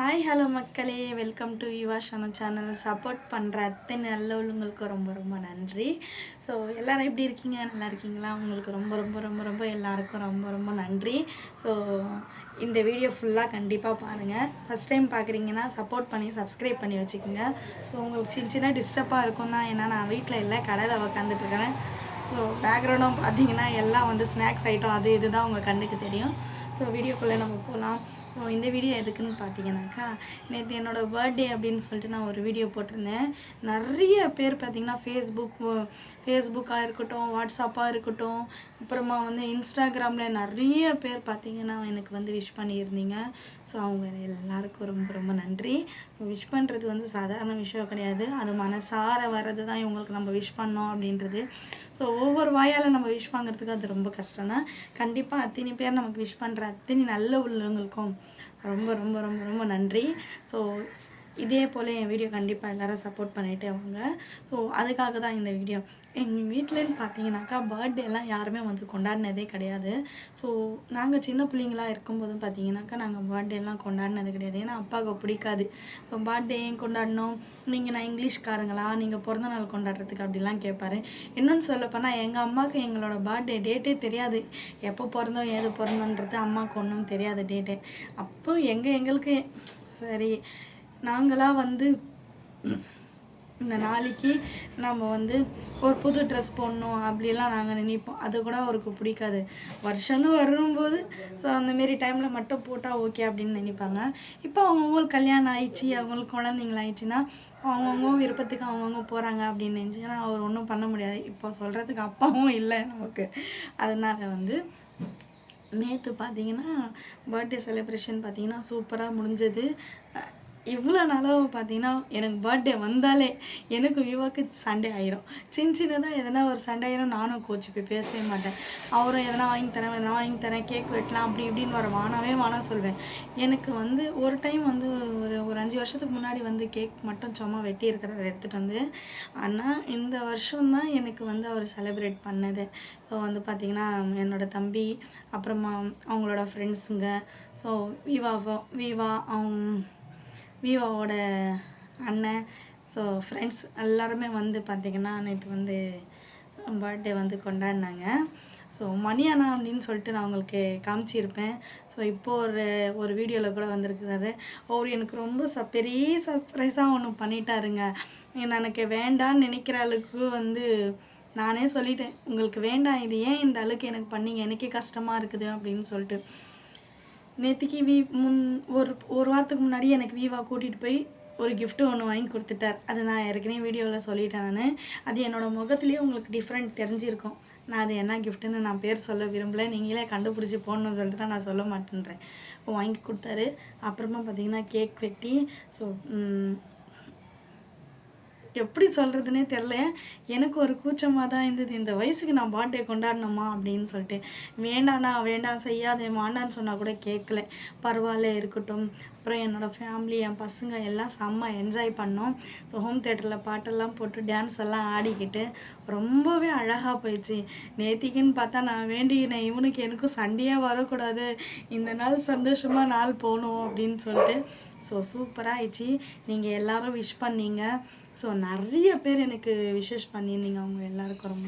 Hi hello மக்களே. Welcome to யுவாஷான channel support பண்ணுற அத்தனை நல்லவங்களுக்கு ரொம்ப ரொம்ப நன்றி. ஸோ எல்லோரும் எப்படி இருக்கீங்க? நல்லா இருக்கீங்களா? உங்களுக்கு ரொம்ப ரொம்ப ரொம்ப ரொம்ப எல்லாருக்கும் ரொம்ப ரொம்ப நன்றி. ஸோ இந்த வீடியோ ஃபுல்லாக கண்டிப்பாக பாருங்கள் ஃபஸ்ட் டைம் பார்க்குறீங்கன்னா சப்போர்ட் பண்ணி சப்ஸ்கிரைப் பண்ணி வச்சுக்கோங்க. ஸோ உங்களுக்கு சின்ன சின்ன டிஸ்டர்பாக இருக்கும் தான். ஏன்னா நான் வீட்டில் இல்லை கடையில் உக்காந்துட்டுருக்கிறேன் ஸோ பேக்ரவுண்டும் பார்த்தீங்கன்னா எல்லாம் வந்து ஸ்நாக்ஸ் ஐட்டம் அது இது தான் உங்கள் கண்ணுக்கு தெரியும். ஸோ வீடியோக்குள்ளே நம்ம போகலாம் ஸோ இந்த வீடியோ எதுக்குன்னு பார்த்தீங்கன்னாக்கா நேற்று என்னோடய பர்த்டே அப்படின்னு சொல்லிட்டு நான் ஒரு வீடியோ போட்டிருந்தேன். நிறைய பேர் பார்த்தீங்கன்னா ஃபேஸ்புக் ஃபேஸ்புக்காக இருக்கட்டும் வாட்ஸ்அப்பாக இருக்கட்டும் அப்புறமா வந்து இன்ஸ்டாகிராமில் நிறைய பேர் பார்த்தீங்கன்னா எனக்கு வந்து விஷ் பண்ணியிருந்தீங்க. ஸோ அவங்க எல்லாருக்கும் ரொம்ப ரொம்ப நன்றி. விஷ் பண்ணுறது வந்து சாதாரண விஷயம் கிடையாது. அது மனசார வர்றது தான் இவங்களுக்கு நம்ம விஷ் பண்ணோம் அப்படின்றது. ஸோ ஒவ்வொரு வாயால் நம்ம விஷ் வாங்குறதுக்கு அது ரொம்ப கஷ்டம் தான் கண்டிப்பாக அத்தனை பேர் நமக்கு விஷ் பண்ணுற அத்தனை நல்ல உள்ளவங்களுக்கும் ரொம்ப ரொம்ப ரொம்ப ரொம்ப நன்றி. ஸோ இதே போல் என் வீடியோ கண்டிப்பாக எல்லோரும் சப்போர்ட் பண்ணிகிட்டே வாங்க. ஸோ அதுக்காக தான் இந்த வீடியோ. எங்கள் வீட்டிலன்னு பார்த்தீங்கன்னாக்கா பர்த்டேலாம் யாருமே வந்து கொண்டாடினதே கிடையாது. ஸோ நாங்கள் சின்ன பிள்ளைங்களா இருக்கும்போதும் பார்த்தீங்கன்னாக்கா நாங்கள் பர்த்டேலாம் கொண்டாடினது கிடையாது. ஏன்னா அப்பாவுக்கு பிடிக்காது. இப்போ பர்த்டே ஏன் கொண்டாடணும்? நீங்கள் நான் இங்கிலீஷ்காரங்களா? நீங்கள் பிறந்த நாள் கொண்டாடுறதுக்கு அப்படிலாம் கேட்பாரு இன்னொன்று சொல்லப்போனால் எங்கள் அம்மாவுக்கு எங்களோட பர்த்டே டேட்டே தெரியாது. எப்போ பிறந்தோம் ஏது பிறந்தோன்றது அம்மாவுக்கு ஒன்றும் தெரியாது டேட்டே அப்போ எங்கள் எங்களுக்கு சரி நாங்களாக வந்து இந்த நாளைக்கு நம்ம வந்து ஒரு புது ட்ரெஸ் போடணும் அப்படிலாம் நாங்கள் நினைப்போம். அது கூட அவருக்கு பிடிக்காது. வருஷம்னு வரும்போது ஸோ அந்தமாரி டைமில் மட்டும் போட்டால் ஓகே அப்படின்னு நினைப்பாங்க. இப்போ அவங்கவுங்களுக்கு கல்யாணம் ஆயிடுச்சு அவங்களுக்கு குழந்தைங்கள ஆயிடுச்சுன்னா அவங்கவுங்க விருப்பத்துக்கு அவங்கவுங்க போகிறாங்க அப்படின்னு நினச்சிங்கன்னா அவர் ஒன்றும் பண்ண முடியாது. இப்போ சொல்கிறதுக்கு அப்பாவும் இல்லை நமக்கு. அதனால் வந்து நேற்று பார்த்தீங்கன்னா பர்த்டே செலிப்ரேஷன் பார்த்தீங்கன்னா சூப்பராக முடிஞ்சது. இவ்வளோ நாளும் பார்த்தீங்கன்னா எனக்கு பர்த்டே வந்தாலே எனக்கு விவாக்கு சண்டே ஆயிரும். சின்ன சின்னதாக எதனா ஒரு சண்டே ஆயிரும் நானும் கோச்சு போய் பேசவே மாட்டேன். அவரும் எதனா வாங்கி தரேன் எதனா வாங்கி தரேன் கேக் வெட்டலாம் அப்படி இப்படின்னு வர வானாவே வானா சொல்வேன். எனக்கு வந்து ஒரு டைம் வந்து ஒரு ஒரு அஞ்சு வருஷத்துக்கு முன்னாடி வந்து கேக் மட்டும் சும்மா வெட்டி இருக்கிறத எடுத்துகிட்டு வந்து ஆனால் இந்த வருஷம்தான் எனக்கு வந்து அவர் செலிப்ரேட் பண்ணது. ஸோ வந்து பார்த்திங்கன்னா என்னோடய தம்பி அப்புறமா அவங்களோட ஃப்ரெண்ட்ஸுங்க ஸோ விவாவோ விவா அவங்க விவோவோட அண்ணன். ஸோ ஃப்ரெண்ட்ஸ் எல்லாருமே வந்து பார்த்திங்கன்னா நேற்று வந்து பர்த்டே வந்து கொண்டாடினாங்க. ஸோ மணி அண்ணா அப்படின்னு சொல்லிட்டு நான் உங்களுக்கு காமிச்சிருப்பேன். ஸோ இப்போது ஒரு ஒரு வீடியோவில் கூட வந்திருக்கிறாரு. அவர் எனக்கு ரொம்ப ச பெரிய சர்ப்ரைஸாக ஒன்று பண்ணிட்டாருங்க. எனக்கு வேண்டான்னு நினைக்கிற அளவுக்கு வந்து நானே சொல்லிட்டேன். உங்களுக்கு வேண்டாம் இது ஏன் இந்த அளவுக்கு எனக்கு பண்ணீங்க? எனக்கே கஷ்டமாக இருக்குது அப்படின்னு சொல்லிட்டு. நேற்றுக்கு வீ முன் ஒரு ஒரு வாரத்துக்கு முன்னாடி எனக்கு வீவா கூட்டிகிட்டு போய் ஒரு கிஃப்ட்டு ஒன்று வாங்கி கொடுத்துட்டார். அது நான் ஏற்கனவே வீடியோவில் சொல்லிட்டேன் நான். அது என்னோடய முகத்துலேயே உங்களுக்கு டிஃப்ரெண்ட் தெரிஞ்சிருக்கும். நான் அது என்ன கிஃப்ட்டுன்னு நான் பேர் சொல்ல விரும்பல. நீங்களே கண்டுபிடிச்சி போடணும்னு சொல்லிட்டு தான் நான் சொல்ல மாட்டேன்றேன். வாங்கி கொடுத்தாரு. அப்புறமா பார்த்தீங்கன்னா கேக் வெட்டி ஸோ எப்படி சொல்கிறதுனே தெரில. எனக்கு ஒரு கூச்சமாக தான் இருந்தது. இந்த வயசுக்கு நான் பர்த்டே கொண்டாடணுமா அப்படின்னு சொல்லிட்டு. வேண்டாண்ணா வேண்டாம் செய்யாதே மாண்டான்னு சொன்னால் கூட கேட்கல பரவாயில்ல இருக்கட்டும். அப்புறம் என்னோடய ஃபேமிலி என் பசங்க எல்லாம் செம்ம என்ஜாய் பண்ணோம். ஸோ ஹோம் தேட்டரில் பாட்டெல்லாம் போட்டு டான்ஸ் எல்லாம் ஆடிக்கிட்டு ரொம்பவே அழகாக போயிடுச்சு. நேத்திக்குன்னு பார்த்தா நான் வேண்டிக்கினேன். இவனுக்கு எனக்கும் சண்டையாக வரக்கூடாது. இந்த நாள் சந்தோஷமாக நாள் போகணும் அப்படின்னு சொல்லிட்டு. ஸோ சூப்பராக ஆயிடுச்சு. நீங்கள் எல்லோரும் விஷ் பண்ணீங்க. ஸோ நிறைய பேர் எனக்கு விஷஸ் பண்ணியிருந்தீங்க. அவங்க எல்லாருக்கும் ரொம்ப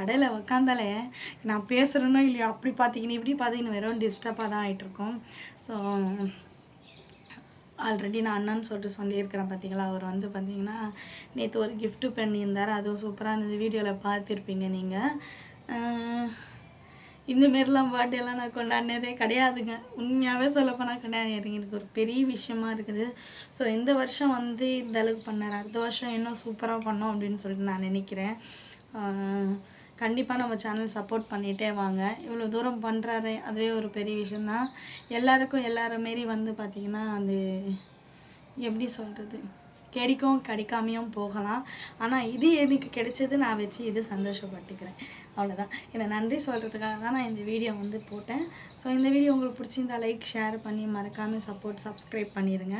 கடையில் உக்காந்தாலே நான் பேசுகிறேனோ இல்லையோ அப்படி பார்த்தீங்கன்னு இப்படி பார்த்தீங்கன்னு வெறும் டிஸ்டர்பாக தான் ஆகிட்டுருக்கோம் ஸோ ஆல்ரெடி நான் அண்ணன்னு சொல்லிட்டு சொல்லியிருக்கிறேன் பார்த்தீங்களா அவர் வந்து பார்த்தீங்கன்னா நேற்று ஒரு கிஃப்ட்டு பண்ணியிருந்தார். அதுவும் சூப்பராக இருந்தது. வீடியோவில் பார்த்துருப்பீங்க நீங்கள் இந்த மாரிலாம் பர்த்டேலாம் நான் கொண்டாடினதே கிடையாதுங்க. உண்மையாகவே சொல்லப்போனால் கிடையாது. எனக்கு ஒரு பெரிய விஷயமா இருக்குது. ஸோ இந்த வருஷம் வந்து இந்த அளவுக்கு பண்ணார். அடுத்த வருஷம் இன்னும் சூப்பராக பண்ணோம் அப்படின்னு சொல்லிட்டு நான் நினைக்கிறேன். கண்டிப்பாக நம்ம சேனல் சப்போர்ட் பண்ணிகிட்டே வாங்க. இவ்வளோ தூரம் பண்ணுறாரு அதுவே ஒரு பெரிய விஷயந்தான் எல்லாருக்கும் எல்லார மாரி வந்து பார்த்திங்கன்னா அது எப்படி சொல்கிறது கிடைக்கும் கிடைக்காமையும் போகலாம். ஆனால் இது எனக்கு கிடைச்சது நான் வச்சு இது சந்தோஷப்பட்டுக்கிறேன். அவ்வளோதான் என்னை நன்றி சொல்கிறதுக்காக தான் நான் இந்த வீடியோ வந்து போட்டேன். ஸோ இந்த வீடியோ உங்களுக்கு பிடிச்சிருந்தா லைக் ஷேர் பண்ணி மறக்காமல் சப்போர்ட் சப்ஸ்கிரைப் பண்ணிடுங்க.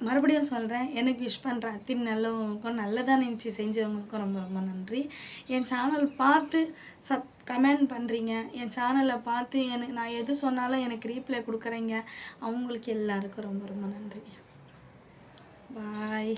மறுபடியும் சொல்கிறேன் எனக்கு விஷ் பண்ணுற அத்தின் நல்லவங்களுக்கும் நல்லதாக நினச்சி செஞ்சவங்களுக்கும் ரொம்ப ரொம்ப நன்றி. என் சேனல் பார்த்து சப் கமெண்ட் பண்ணுறீங்க என் சேனலை பார்த்து எனக்கு நான் எது சொன்னாலும் எனக்கு ரீப்ளை கொடுக்குறீங்க. அவங்களுக்கு எல்லாருக்கும் ரொம்ப ரொம்ப நன்றி. பாய்